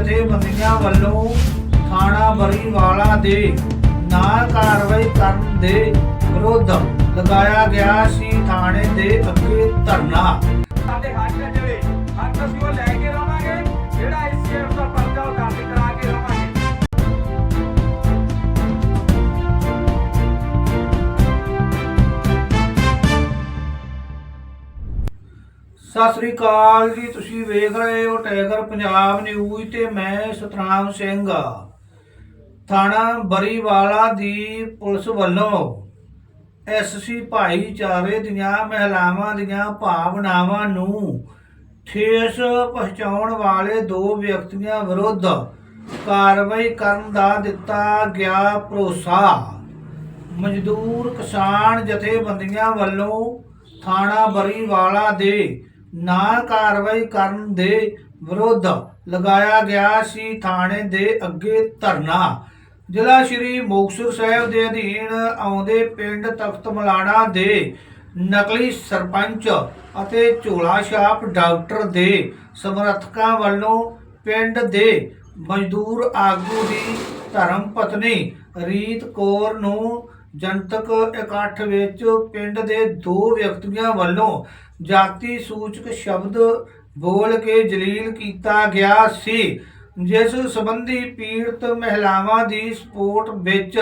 ਜਥੇਬੰਦੀਆਂ ਵੱਲੋਂ ਥਾਣਾ ਬਰੀਵਾਲਾ ਦੇ ਨਾਲ ਕਾਰਵਾਈ ਕਰਨ ਦੇ ਵਿਰੁੱਧ ਲਗਾਇਆ ਗਿਆ ਸੀ। ਥਾਣੇ ਦੇ ਅੱਗੇ ਧਰਨਾ। ਸਾਡੇ ਹੱਕ ਜਿਹੜੇ ਹੱਕ ਅਸੀਂ ਉਹ ਲੈ ਕੇ ਰਵਾਂਗੇ, ਜਿਹੜਾ ਇਸ ਸ਼ੇਰ ਦਾ ਸਤਿ ਸ੍ਰੀ ਅਕਾਲ ਜੀ, ਤੁਸੀਂ ਵੇਖ ਰਹੇ ਹੋ ਟਾਈਗਰ ਪੰਜਾਬ ਨਿਊਜ਼ ਤੇ ਮੈਂ ਸਤਨਾਮ ਸਿੰਘ। ਥਾਣਾ ਬਰੀਵਾਲਾ ਦੀ ਪੁਲਿਸ ਵੱਲੋਂ ਐਸਸੀ ਭਾਈਚਾਰੇ ਦੀਆਂ ਮਹਿਲਾਵਾਂ ਦੀਆਂ ਭਾਵਨਾਵਾਂ ਨੂੰ ਠੇਸ ਪਹੁੰਚਾਉਣ ਵਾਲੇ ਦੋ ਵਿਅਕਤੀਆਂ ਵਿਰੁੱਧ ਕਾਰਵਾਈ ਕਰਨ ਦਾ ਦਿੱਤਾ ਗਿਆ ਭਰੋਸਾ। ਮਜ਼ਦੂਰ ਕਿਸਾਨ ਜਥੇਬੰਦੀਆਂ ਵੱਲੋਂ ਥਾਣਾ ਬਰੀਵਾਲਾ ਦੇ ਨਾ ਕਾਰਵਾਈ ਕਰਨ ਦੇ ਵਿਰੁੱਧ ਲਗਾਇਆ ਗਿਆ ਸੀ ਥਾਣੇ ਦੇ ਅੱਗੇ ਧਰਨਾ। ਜ਼ਿਲ੍ਹਾ ਸ਼੍ਰੀ ਮੁਕਤਸਰ ਸਾਹਿਬ ਦੇ ਅਧੀਨ ਆਉਂਦੇ ਪਿੰਡ ਤਖਤ ਮਲਾਣਾ ਦੇ ਨਕਲੀ ਸਰਪੰਚ ਅਤੇ ਝੋਲਾ ਛਾਪ ਡਾਕਟਰ ਦੇ ਸਮਰਥਕਾਂ ਵੱਲੋਂ ਪਿੰਡ ਦੇ ਮਜ਼ਦੂਰ ਆਗੂ ਦੀ ਧਰਮ ਪਤਨੀ ਰੀਤ ਕੌਰ ਨੂੰ ਜਨਤਕ ਇਕੱਠ ਵਿੱਚ ਪਿੰਡ ਦੇ ਦੋ ਵਿਅਕਤੀਆਂ ਵੱਲੋਂ ਜਾਤੀ ਸੂਚਕ ਸ਼ਬਦ ਬੋਲ ਕੇ ਜਲੀਲ ਕੀਤਾ ਗਿਆ ਸੀ। ਜਿਸ ਸੰਬੰਧੀ ਪੀੜਤ ਮਹਿਲਾਵਾਂ ਦੀ ਸਪੋਰਟ ਵਿੱਚ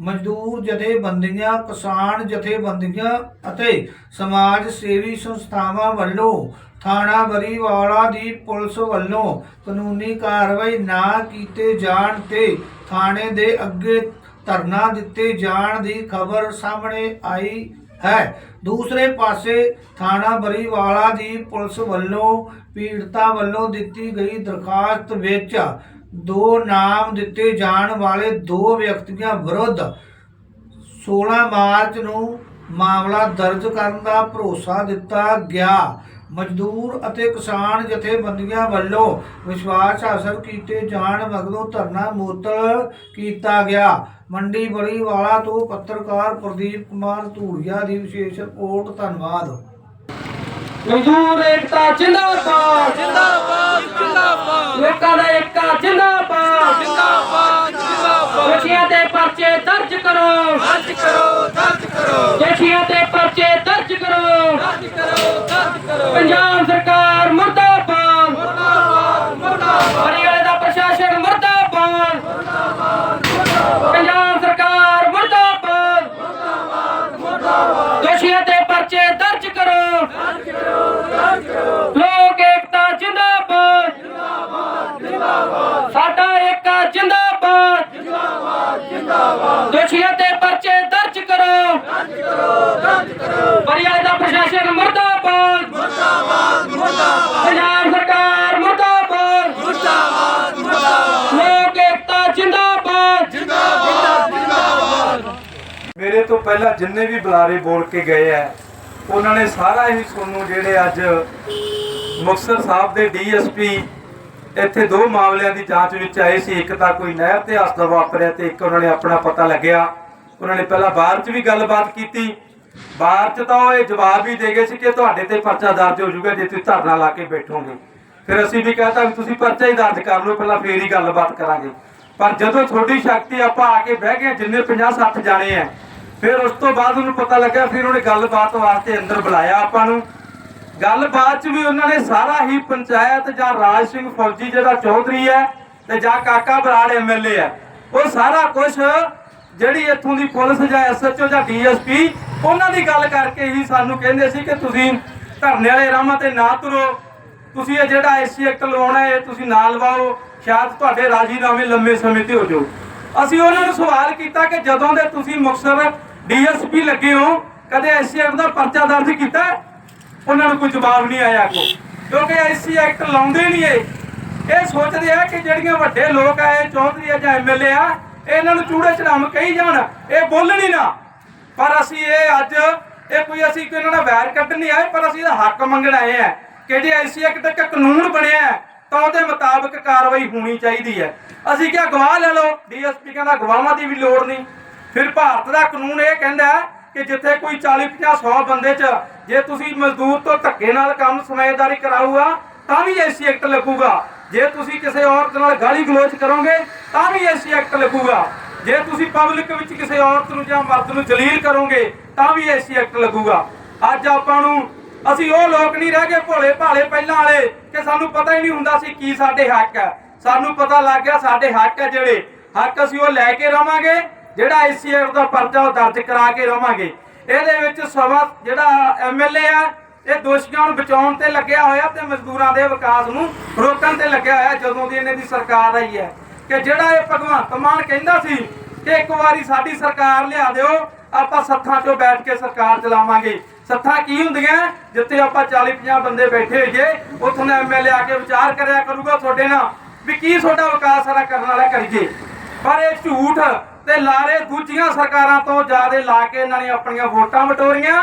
ਮਜ਼ਦੂਰ ਜਥੇਬੰਦੀਆਂ, ਕਿਸਾਨ ਜਥੇਬੰਦੀਆਂ ਅਤੇ ਸਮਾਜ ਸੇਵੀ ਸੰਸਥਾਵਾਂ ਵੱਲੋਂ ਥਾਣਾ ਬਰੀਵਾਲਾ ਦੀ ਪੁਲਿਸ ਵੱਲੋਂ ਕਾਨੂੰਨੀ ਕਾਰਵਾਈ ਨਾ ਕੀਤੇ ਜਾਣ ਤੇ ਥਾਣੇ ਦੇ ਅੱਗੇ ਧਰਨਾ ਦਿੱਤੇ ਜਾਣ ਦੀ ਖਬਰ ਸਾਹਮਣੇ ਆਈ। ਹੈ। ਦੂਸਰੇ ਪਾਸੇ ਥਾਣਾ ਬਰੀਵਾਲਾ ਦੀ ਪੁਲਿਸ ਵੱਲੋਂ ਪੀੜਤਾ ਵੱਲੋਂ ਦਿੱਤੀ ਗਈ ਦਰਖਾਸਤ ਵਿੱਚ ਦੋ ਨਾਮ ਦਿੱਤੇ ਜਾਣ ਵਾਲੇ ਦੋ ਵਿਅਕਤੀਆਂ ਵਿਰੁੱਧ 16 ਮਾਰਚ ਨੂੰ ਮਾਮਲਾ ਦਰਜ ਕਰਨ ਦਾ ਭਰੋਸਾ ਦਿੱਤਾ ਗਿਆ। ਮਜ਼ਦੂਰ ਅਤੇ ਕਿਸਾਨ ਜਥੇਬੰਦੀਆਂ ਵੱਲੋਂ ਵਿਸ਼ਵਾਸ ਹਾਸਲ ਕੀਤੇ ਜਾਣ ਮਗਰੋਂ ਧਰਨਾ ਮੁਅੱਤਲ ਕੀਤਾ ਗਿਆ। ਮੰਡੀ ਬੜੀਵਾਲਾ ਤੋਂ ਪੱਤਰਕਾਰ ਪ੍ਰਦੀਪ ਕੁਮਾਰ ਧੂੜੀਆ ਦੀ ਵਿਸ਼ੇਸ਼ ਰਿਪੋਰਟ, ਧੰਨਵਾਦ। ਮਜ਼ਦੂਰ ਏਕਤਾ ਜਿੰਦਾਬਾਦ। ਜਿੰਦਾਬਾਦ ਜਿੰਦਾਬਾਦ ਲੋਕਾਂ ਦਾ ਏਕਤਾ ਜਿੰਦਾਬਾਦ। ਜਿੰਦਾਬਾਦ ਜਿੰਦਾਬਾਦ ਦੋਸ਼ੀਆਂ ਤੇ ਪਰਚੇ ਦਰਜ ਕਰੋ। ਦਰਜ ਕਰੋ ਦਰਜ ਕਰੋ ਦੋਸ਼ੀਆਂ ਤੇ ਪਰਚੇ ਦਰਜ ਕਰੋ ਦਰਜ ਕਰੋ ਦਰਜ ਕਰੋ। ਪੰਜਾਬ ਸਰਕਾਰ ਮਰਦਾਬਾਦ ਮਰਦਾਬਾਦ ਮਰਦਾਬਾਦ ਹਰਿਆਣੇ ਦਾ ਪ੍ਰਸ਼ਾਸਨ ਮਰਦਾਬਾਦ ਮਰਦਾਬਾਦ ਪੰਜਾਬ ਸਰਕਾਰ ਮਰਦਾਬਾਦ ਮਰਦਾਬਾਦ ਮਰਦਾਬਾਦ ਦੋਸ਼ੀਆਂ ਤੇ ਪਰਚੇ ਦਰਜ ਕਰੋ ਲੋਕ ਏਕਤਾ ਜਿੰਦਾਬਾਦ ਜਿੰਦਾਬਾਦ। ਸਾਡਾ ਏਕਾ ਜਿੰਦਾਬਾਦ। ਜਿੰਦਾਬਾਦ ਜਿੰਦਾਬਾਦ। ਦੋਸ਼ੀਆਂ ਤੇ ਪਰਚੇ ਦਰਜ ਕਰੋ। ਦਰਜ ਕਰੋ ਦਰਜ ਕਰੋ। ਪਰਿਆਲੇ ਦਾ ਪ੍ਰਸ਼ਾਸਨ ਮਰਦਾਬਾਦ। ਮਰਦਾਬਾਦ ਮਰਦਾਬਾਦ। ਪੰਜਾਬ ਸਰਕਾਰ ਮਰਦਾਬਾਦ। ਮਰਦਾਬਾਦ ਮਰਦਾਬਾਦ। ਲੋਕ ਏਕਤਾ ਜਿੰਦਾਬਾਦ। ਮੇਰੇ ਤੋਂ ਪਹਿਲਾਂ ਜਿੰਨੇ ਵੀ ਬੁਲਾਰੇ ਬੋਲ ਕੇ ਗਏ ਆ ਉਹਨਾਂ ਨੇ ਸਾਰਾ ਹੀ ਤੁਹਾਨੂੰ ਜਿਹੜੇ ਅੱਜ ਮੁਕਤਸਰ ਸਾਹਿਬ ਦੇ ਡੀਐਸਪੀ ਇੱਥੇ ਦੋ ਮਾਮਲਿਆਂ ਦੀ ਜਾਂਚ ਵਿੱਚ ਆਏ ਸੀ, ਇੱਕ ਤਾਂ ਕੋਈ ਨਹਿਰ ਤੇ ਹਾਦਸਾ ਵਾਪਰਿਆ ਤੇ ਇੱਕ ਉਹਨਾਂ ਨੇ ਆਪਣਾ ਪਤਾ ਲੱਗਿਆ। ਉਹਨਾਂ ਨੇ ਪਹਿਲਾਂ ਬਾਹਰ 'ਚ ਵੀ ਗੱਲਬਾਤ ਕੀਤੀ। ਬਾਹਰ 'ਚ ਤਾਂ ਉਹ ਇਹ ਜਵਾਬ ਵੀ ਦੇ ਗਏ ਸੀ ਕਿ ਤੁਹਾਡੇ ਤੇ ਪਰਚਾ ਦਰਜ ਹੋ ਜਾਊਗਾ, ਜੇ ਤੁਸੀਂ ਧਰਨਾ ਲਾ ਕੇ ਬੈਠੋਗੇ। ਫਿਰ ਅਸੀਂ ਵੀ ਕਹਤਾ ਵੀ ਤੁਸੀਂ ਪਰਚਾ ਹੀ ਦਰਜ ਕਰ ਲਓ, ਪਹਿਲਾਂ ਫੇਰ ਹੀ ਗੱਲਬਾਤ ਕਰਾਂਗੇ। ਪਰ ਜਦੋਂ ਤੁਹਾਡੀ ਸ਼ਕਤੀ ਆਪਾਂ ਆ ਕੇ ਬਹਿ ਗਏ, ਜਿੰਨੇ 50 60 ਜਾਣੇ ਆ, ਫਿਰ ਉਸ ਤੋਂ ਬਾਅਦ ਉਹਨੂੰ ਪਤਾ ਲੱਗਾ ਫਿਰ ਉਹਨੇ ਗੱਲਬਾਤ ਵਾਸਤੇ ਅੰਦਰ ਬੁਲਾਇਆ ਆਪਾਂ ਨੂੰ। ਗੱਲਬਾਤ 'ਚ ਵੀ ਉਹਨਾਂ ਨੇ ਸਾਰਾ ਹੀ ਪੰਚਾਇਤ ਜਾਂ ਰਾਜ ਸਿੰਘ ਫੌਜੀ ਜਿਹੜਾ ਚੌਧਰੀ ਹੈ ਤੇ ਜਾਂ ਕਾਕਾ ਬਰਾੜ ਐਮਐਲਏ ਹੈ, ਉਹ ਸਾਰਾ ਕੁਝ ਜਿਹੜੀ ਇੱਥੋਂ ਦੀ ਪੁਲਿਸ ਜਾਂ ਐਸਐਚਓ ਜਾਂ ਡੀਐਸਪੀ ਉਹਨਾਂ ਦੀ ਗੱਲ ਕਰਕੇ ਹੀ ਸਾਨੂੰ ਕਹਿੰਦੇ ਸੀ ਕਿ ਤੁਸੀਂ ਧਰਨੇ ਵਾਲੇ ਰਾਹਾਂ ਤੇ ਨਾ ਤੁਰੋ। ਤੁਸੀਂ ਇਹ ਜਿਹੜਾ ਐਸਸੀ ਐਕਟ ਲਵਾਉਣਾ ਹੈ ਤੁਸੀਂ ਨਾ ਲਵਾਓ ਸ਼ਾਇਦ ਤੁਹਾਡੇ ਰਾਜੀਨਾਮੇ ਲੰਮੇ ਸਮੇਂ ਤੇ ਹੋ ਜਾਓ। ਅਸੀਂ ਉਹਨਾਂ ਨੂੰ ਸਵਾਲ ਕੀਤਾ ਕਿ ਜਦੋਂ ਦੇ ਤੁਸੀਂ ਮੁਕਤਸਰ ਡੀਐਸਪੀ ਲੱਗੇ ਹੋ, ਕਦੇ ਐਸਸੀ ਐਕਟ ਦਾ ਪਰਚਾ ਦਰਜ ਕੀਤਾ? ਉਹਨਾਂ ਨੂੰ ਕੋਈ ਜਵਾਬ ਨਹੀਂ ਆਇਆ ਕੋ ਕਿਉਂਕਿ ਐਸਸੀ ਐਕਟ ਲਾਉਂਦੇ ਨਹੀਂ ਇਹ। ਇਹ ਸੋਚਦੇ ਆ ਕਿ ਜਿਹੜੀਆਂ ਵੱਡੇ ਲੋਕ ਆ ਇਹ ਚੌਧਰੀ ਆ ਜਾਂ ਐਮਐਲਏ ਆ ਇਹਨਾਂ ਨੂੰ ਚੂੜੇ ਚੜਾਮ ਕਹੀ ਜਾਣ। ਇਹ ਬੋਲਣ ਹੀ ਨਾ। ਪਰ ਅਸੀਂ ਇਹ ਅੱਜ ਇਹ ਕੋਈ ਅਸੀਂ ਕੋਈ ਇਹਨਾਂ ਦਾ ਵੈਰ ਕੱਢਣ ਨਹੀਂ ਆਏ ਪਰ ਅਸੀਂ ਇਹਦਾ ਹੱਕ ਮੰਗਣ ਆਏ ਆ ਕਿ ਜੇ ਐਸੀ ਇੱਕ ਕਾਨੂੰਨ ਬਣਿਆ ਹੈ, ਤਾਂ ਉਹਦੇ ਮੁਤਾਬਕ ਕਾਰਵਾਈ ਹੋਣੀ ਚਾਹੀਦੀ ਹੈ। ਅਸੀਂ ਕਿਹਾ ਗਵਾਹ ਲੈ ਲਓ। ਡੀਐਸਪੀ ਕਹਿੰਦਾ ਗਵਾਹਾਂ ਦੀ ਵੀ ਲੋੜ ਨਹੀਂ। ਫਿਰ ਭਾਰਤ ਦਾ ਕਾਨੂੰਨ ਇਹ ਕਹਿੰਦਾ ਕਿ ਜਿੱਥੇ ਕੋਈ 40 50 100 ਬੰਦੇ ਚ ਜੇ ਤੁਸੀਂ ਮਜ਼ਦੂਰ ਤੋਂ ਧੱਕੇ ਨਾਲ ਕੰਮ ਸਮਝਦਾਰੀ ਕਰਾਊਗਾ, ਤਾਂ ਵੀ ਐਸੀ ਐਕਟ ਲੱਗੂਗਾ। ਜੇ ਤੁਸੀਂ ਕਿਸੇ ਔਰਤ ਨਾਲ ਗਾਲੀ ਗਲੋਚ ਕਰੋਗੇ, ਤਾਂ ਵੀ ਐਸੀ ਐਕਟ ਲੱਗੂਗਾ। ਜੇ ਤੁਸੀਂ ਪਬਲਿਕ ਵਿੱਚ ਕਿਸੇ ਔਰਤ ਨੂੰ ਜਾਂ ਮਰਦ ਨੂੰ ਜਲੀਲ ਕਰੋਗੇ, ਤਾਂ ਵੀ ਐਸੀ ਐਕਟ ਲੱਗੂਗਾ। ਅੱਜ ਆਪਾਂ ਨੂੰ, ਅਸੀਂ ਉਹ ਲੋਕ ਨਹੀਂ ਰਹਿ ਗਏ ਭੋਲੇ ਭਾਲੇ ਪਹਿਲਾਂ ਵਾਲੇ, ਕਿ ਸਾਨੂੰ ਪਤਾ ਹੀ ਨਹੀਂ ਹੁੰਦਾ ਸੀ ਕੀ ਸਾਡੇ ਹੱਕ ਹੈ। ਸਾਨੂੰ ਪਤਾ ਲੱਗ ਗਿਆ ਸਾਡੇ ਹੱਕ ਹੈ ਜਿਹੜੇ। ਹੱਕ ਅਸੀਂ ਉਹ ਲੈ ਕੇ ਰਵਾਂਗੇ ਜਿਹੜਾ ਐਸਸੀਐਫ ਦਾ ਪਰਚਾ ਉਹ ਦਰਜ ਕਰਾ ਕੇ ਰਵਾਂਗੇ। ਇਹਦੇ ਵਿੱਚ ਸਵਾ ਜਿਹੜਾ ਐਮਐਲਏ ਆ, ਇਹ ਦੋਸ਼ੀਆਂ ਨੂੰ ਬਚਾਉਣ ਤੇ ਲੱਗਿਆ ਹੋਇਆ ਤੇ ਮਜ਼ਦੂਰਾਂ ਦੇ ਵਿਕਾਸ ਨੂੰ ਰੋਕਣ ਤੇ ਲੱਗਿਆ ਹੋਇਆ ਜਦੋਂ ਦੀ ਇਹਨਾਂ ਦੀ ਸਰਕਾਰ ਆਈ ਹੈ। ਕਿ ਜਿਹੜਾ ਇਹ ਭਗਵੰਤ ਮਾਨ ਕਹਿੰਦਾ ਸੀ ਕਿ ਇੱਕ ਵਾਰੀ ਸਾਡੀ ਸਰਕਾਰ ਲਿਆ ਦਿਓ, ਆਪਾਂ ਸੱਥਾਂ 'ਚੋਂ ਬੈਠ ਕੇ ਸਰਕਾਰ ਚਲਾਵਾਂਗੇ। ਸੱਥਾਂ ਕੀ ਹੁੰਦੀਆਂ? ਜਿੱਥੇ ਆਪਾਂ 40 50 ਬੰਦੇ ਬੈਠੇ ਹੋਈਏ, ਉੱਥੋਂ ਦਾ ਐਮਐਲਏ ਆ ਕੇ ਵਿਚਾਰ ਕਰਿਆ ਕਰੂਗਾ ਤੁਹਾਡੇ ਨਾਲ ਵੀ ਕੀ ਤੁਹਾਡਾ ਵਿਕਾਸ ਸਾਰਾ ਕਰਨ ਵਾਲਾ ਕਰੀਏ। ਪਰ ਇਹ ਝੂਠ ਤੇ ਲਾਰੇ ਦੂਜੀਆਂ ਸਰਕਾਰਾਂ ਤੋਂ ਜ਼ਿਆਦਾ ਲਾ ਕੇ ਇਹਨਾਂ ਨੇ ਆਪਣੀਆਂ ਵੋਟਾਂ ਵਟੋਰੀਆਂ।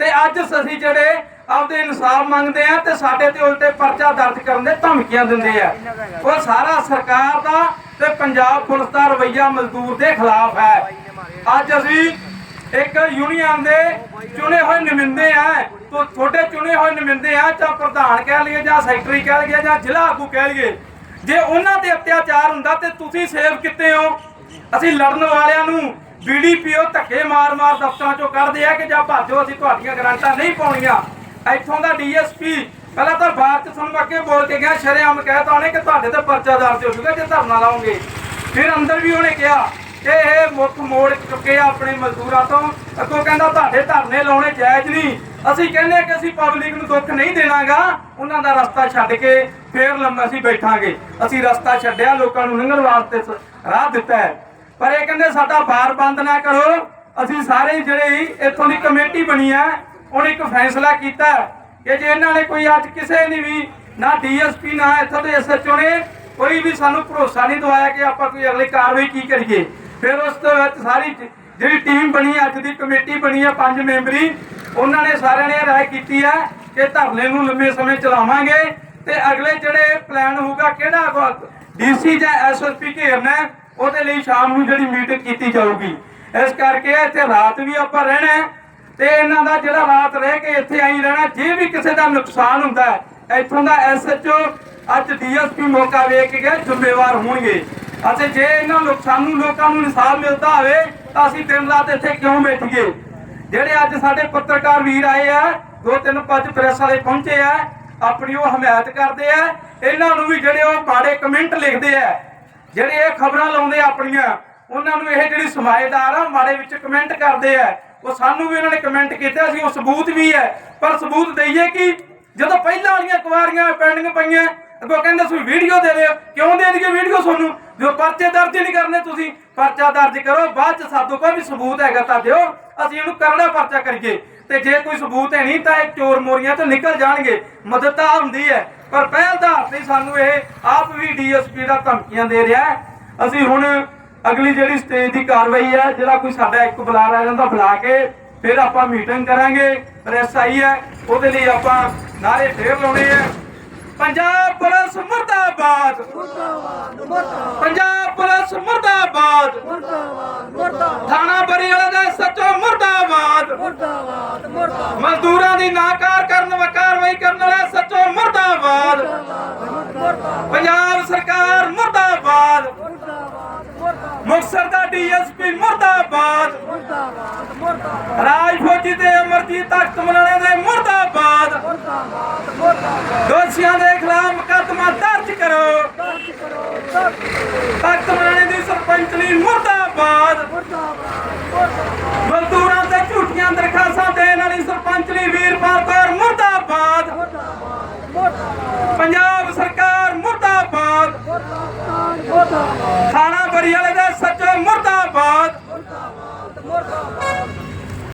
ਤੇ ਅੱਜ ਅਸੀਂ ਜਿਹੜੇ ਆਪਦੇ ਇਨਸਾਫ ਮੰਗਦੇ ਆ ਤੇ ਸਾਡੇ ਤੇ ਉਲਟੇ ਪਰਚਾ ਦਰਜ ਕਰਨ ਦੇ ਧਮਕੀਆਂ ਦਿੰਦੇ ਆ। ਉਹ ਸਾਰਾ ਸਰਕਾਰ ਦਾ ਤੇ ਪੰਜਾਬ ਪੁਲਿਸ ਦਾ ਰਵੱਈਆ ਮਜ਼ਦੂਰ ਦੇ ਖਿਲਾਫ ਹੈ। ਅੱਜ ਅਸੀਂ ਇੱਕ ਯੂਨੀਅਨ ਦੇ ਚੁਣੇ ਹੋਏ ਨੁਮਾਇੰਦੇ ਆ, ਤੋ, ਤੁਹਾਡੇ ਚੁਣੇ ਹੋਏ ਨੁਮਾਇੰਦੇ ਆ, ਜਾਂ ਪ੍ਰਧਾਨ ਕਹਿ ਲਈਏ, ਜਾਂ ਸੈਕਟਰੀ ਕਹਿ ਲਈਏ, ਜਾਂ ਜ਼ਿਲ੍ਹਾ ਆਗੂ ਕਹਿ ਲਈਏ। ਜੇ ਉਹਨਾਂ ਤੇ ਅਤਿਆਚਾਰ ਹੁੰਦਾ ਤੇ ਤੁਸੀਂ ਸੇਵ ਕਿਤੇ ਹੋ। ਅਸੀਂ ਲੜਨ ਵਾਲਿਆਂ ਨੂੰ ਬੀਡੀਪੀਓ ਧੱਕੇ ਮਾਰ-ਮਾਰ ਦਫ਼ਤਰਾਂ ਚੋਂ ਕੱਢਦੇ ਆ ਕਿ ਜਾਂ ਭਾਜੋ ਅਸੀਂ ਤੁਹਾਡੀਆਂ ਗਰੰਟਾਂ ਨਹੀਂ ਪਾਉਣੀਆਂ। ਇੱਥੋਂ ਦਾ ਡੀਐਸਪੀ ਪਹਿਲਾਂ ਤਾਂ ਬਾਅਦ ਚ ਤੁਹਾਨੂੰ ਅੱਗੇ ਬੋਲ ਕੇ ਗਿਆ, ਸ਼ਰੇਆਮ ਕਹਿਤਾ ਉਹਨੇ ਕਿ ਤੁਹਾਡੇ ਤੇ ਪਰਚਾ ਦਰਜ ਹੋ ਜੂਗਾ ਜੇ ਧਰਨਾ ਲਾਓਗੇ। ਫਿਰ ਅੰਦਰ ਵੀ ਉਹਨੇ ਕਿਹਾ ਕਿ ਇਹ ਮੁੱਖ ਮੋੜ ਚੁੱਕੇ ਆ ਆਪਣੇ ਮਜ਼ਦੂਰਾਂ ਤੋਂ। ਅੱਗੋਂ ਕਹਿੰਦਾ, ਤੁਹਾਡੇ ਧਰਨੇ ਲਾਉਣੇ ਜਾਇਜ਼ ਨਹੀਂ। ਅਸੀਂ ਕਹਿੰਦੇ ਕਿ ਅਸੀਂ ਪਬਲਿਕ ਨੂੰ ਦੁੱਖ ਨਹੀਂ ਦੇਣਾਗਾ, ਉਹਨਾਂ ਦਾ ਰਸਤਾ ਛੱਡ ਕੇ ਫੇਰ ਲੰਮਾ ਅਸੀਂ ਬੈਠਾਂਗੇ। ਅਸੀਂ ਰਸਤਾ ਛੱਡਿਆ, ਲੋਕਾਂ ਨੂੰ ਲੰਘਣ ਵਾਸਤੇ ਰਾਹ ਦਿੱਤਾ ਹੈ। ਪਰ ਇਹ ਕਹਿੰਦੇ ਸਾਡਾ ਬਾਰ ਬੰਦ ਨਾ ਕਰੋ। ਅਸੀਂ ਸਾਰੇ ਹੀ ਜਿਹੜੇ ਇੱਥੋਂ ਦੀ ਕਮੇਟੀ ਬਣੀ ਹੈ, ਉਹਨੇ ਇੱਕ ਫੈਸਲਾ ਕੀਤਾ ਕਿ ਜੇ ਇਹਨਾਂ ਨੇ ਕੋਈ ਅੱਜ ਕਿਸੇ ਨੇ ਵੀ, ਨਾ ਡੀਐਸਪੀ ਨਾ ਇੱਥੋਂ ਦੇ ਐਸਐਚਓ ਨੇ ਕੋਈ ਵੀ ਸਾਨੂੰ ਭਰੋਸਾ ਨਹੀਂ ਦਵਾਇਆ ਕਿ ਆਪਾਂ ਕੋਈ ਅਗਲੀ ਕਾਰਵਾਈ ਕੀ ਕਰੀਏ। ਫਿਰ ਉਸ ਤੋਂ ਬਾਅਦ ਸਾਰੀ ਜਿਹੜੀ ਟੀਮ ਬਣੀ ਹੈ, ਅੱਜ ਦੀ ਕਮੇਟੀ ਬਣੀ ਹੈ ਪੰਜ ਮੈਂਬਰੀ ਉਹਨਾਂ ਨੇ ਸਾਰਿਆਂ ਨੇ ਰਾਏ ਕੀਤੀ ਹੈ ਕਿ ਧਰਨੇ ਨੂੰ ਲੰਮੇ ਸਮੇਂ ਚਲਾਵਾਂਗੇ ਤੇ ਅਗਲੇ ਜਿਹੜੇ ਪਲਾਨ ਹੋਊਗਾ ਕਿਹੜਾ ਡੀਸੀ ਜਾਂ ਐਸਐਸਪੀ ਘੇਰਨਾ ਉਹਦੇ ਲਈ ਸ਼ਾਮ ਨੂੰ ਜਿਹੜੀ ਮੀਟਿੰਗ ਕੀਤੀ ਜਾਊਗੀ। ਇਸ ਕਰਕੇ ਇੱਥੇ ਰਾਤ ਵੀ ਆਪਾਂ ਰਹਿਣਾ ਤੇ ਇਹਨਾਂ ਦਾ ਜਿਹੜਾ ਰਾਤ ਰਹਿ ਕੇ ਇੱਥੇ ਆਈ ਰਹਿਣਾ ਜੇ ਵੀ ਕਿਸੇ ਦਾ ਨੁਕਸਾਨ ਹੁੰਦਾ ਹੈ ਇੱਥੋਂ ਦਾ ਐਸਐਚਓ ਅੱਜ ਡੀਐਸਪੀ ਮੌਕਾ ਵੇਖ ਕੇ ਗਏ ਜ਼ਿੰਮੇਵਾਰ ਹੋਣਗੇ। ਅਤੇ ਜੇ ਇਹਨਾਂ ਲੋਕ ਸਾਨੂੰ ਲੋਕਾਂ ਨੂੰ ਇਨਸਾਫ ਮਿਲਦਾ ਹੋਵੇ, ਤਾਂ ਅਸੀਂ ਦਿਨ ਰਾਤ ਇੱਥੇ ਕਿਉਂ ਬੈਠੀਏ? ਜਿਹੜੇ ਅੱਜ ਸਾਡੇ ਪੱਤਰਕਾਰ ਵੀਰ ਆਏ ਆ, ਦੋ ਤਿੰਨ ਪੰਜ ਪ੍ਰੈਸ ਵਾਲੇ ਪਹੁੰਚੇ ਆ, ਆਪਣੀ ਉਹ ਹਮਾਇਤ ਕਰਦੇ ਆ, ਇਹਨਾਂ ਨੂੰ ਵੀ ਜਿਹੜੇ ਉਹ ਮਾੜੇ ਕਮੈਂਟ ਲਿਖਦੇ ਆ, ਜਿਹੜੇ ਇਹ ਖਬਰਾਂ ਲਾਉਂਦੇ ਆਪਣੀਆਂ, ਉਹਨਾਂ ਨੂੰ ਇਹ ਜਿਹੜੀ ਸਮਾਏਦਾਰ ਆ ਮਾੜੇ ਵਿੱਚ ਕਮੈਂਟ ਕਰਦੇ ਆ। ਉਹ ਸਾਨੂੰ ਵੀ ਉਹਨਾਂ ਨੇ ਕਮੈਂਟ ਕੀਤਾ, ਅਸੀਂ ਉਹ ਸਬੂਤ ਵੀ ਹੈ ਪਰ ਸਬੂਤ ਦਈਏ ਕਿ ਜਦੋਂ ਪਹਿਲਾਂ ਵਾਲੀਆਂ ਕੁਵਾਰੀਆਂ ਪੈਂਡਿੰਗ ਪਈਆਂ, ਅੱਗੋਂ ਕਹਿੰਦੇ ਤੁਸੀਂ ਵੀਡੀਓ ਦੇ ਦਿਓ ਕਿਉਂ ਦੇ ਦਈਏ ਵੀਡੀਓ ਤੁਹਾਨੂੰ? ਜੋ ਪਰਚੇ ਦਰਜ ਨਹੀਂ ਕਰਨੇ ਤੁਸੀਂ, ਪਰਚਾ ਦਰਜ ਕਰੋ, ਬਾਅਦ ਚ ਸਾਡੋ ਕੋਈ ਵੀ ਸਬੂਤ ਹੈਗਾ ਤਾਂ ਦਿਓ, ਅਸੀਂ ਇਹਨੂੰ ਕਰੜਾ ਪਰਚਾ ਕਰੀਏ। ਤੇ ਜੇ ਕੋਈ ਸਬੂਤ ਹੈ ਨਹੀਂ, ਤਾਂ ਇਹ ਚੋਰ ਮੋਰੀਆਂ ਤੋਂ ਨਿਕਲ ਜਾਣਗੇ। ਮਦਦ ਤਾਂ ਹੁੰਦੀ ਹੈ, ਪਰ ਪਹਿਲ ਦਾ ਤੇ ਸਾਨੂੰ ਇਹ, ਆਪ ਵੀ ਡੀਐਸਪੀ ਦਾ ਧਮਕੀਆਂ ਦੇ ਰਿਹਾ ਅਸੀਂ ਹੁਣ ਅਗਲੀ ਜਿਹੜੀ ਸਟੇਜ ਦੀ ਕਾਰਵਾਈ ਹੈ, ਜਿਹੜਾ ਕੋਈ ਸਾਡਾ ਇੱਕ ਬੁਲਾ ਰਿਹਾ ਜਾਂਦਾ, ਬੁਲਾ ਕੇ ਫਿਰ ਆਪਾਂ ਮੀਟਿੰਗ ਕਰਾਂਗੇ। ਪ੍ਰੈਸ ਆਈ ਹੈ, ਉਹਦੇ ਲਈ ਆਪਾਂ ਨਾਰੇ ਫੇਰ ਲਾਉਣੇ ਆ ਪੰਜਾਬ ਪੁਲਿਸ ਮੁਰਦਾਬਾਦ। ਪੰਜਾਬ ਪੁਲਿਸ ਮੁਰਦਾਬਾਦ। ਥਾਣਾ ਬਰੀਵਾਲਾ ਦਾ ਸੱਚੋ ਮੁਰਦਾਬਾਦ। ਮਜ਼ਦੂਰਾਂ ਦੀ ਨਾਕਾਰ ਕਰਨ ਕਾਰਵਾਈ ਕਰਨ ਵਾਲਾ ਸੱਚੋ ਮੁਰਦਾਬਾਦ। ਪੰਜਾਬ ਸਰਕਾਰ ਮੁਰਦਾਬਾਦ। ਮੁਕਤਸਰ ਦਾ ਡੀਐਸਪੀ ਮੁਰਦਾਬਾਦ। ਰਾਜ ਫੌਜੀ ਤੇ ਅਮਰਜੀਤ ਤਖਤ ਮਲਾਣੇ ਦੇ ਮੁਰਦਾਬਾਦ ਦੋਸ਼ੀਆਂ ਦੇ ਖਿਲਾਫ ਮੁਕੱਦਮਾ ਦਰਜ ਕਰੋ। ਤਖਤ ਮਲਾਣੇ ਦੀ ਸਰਪੰਚਨੀ ਮੁਰਦਾਬਾਦ। ਮਜ਼ਦੂਰਾਂ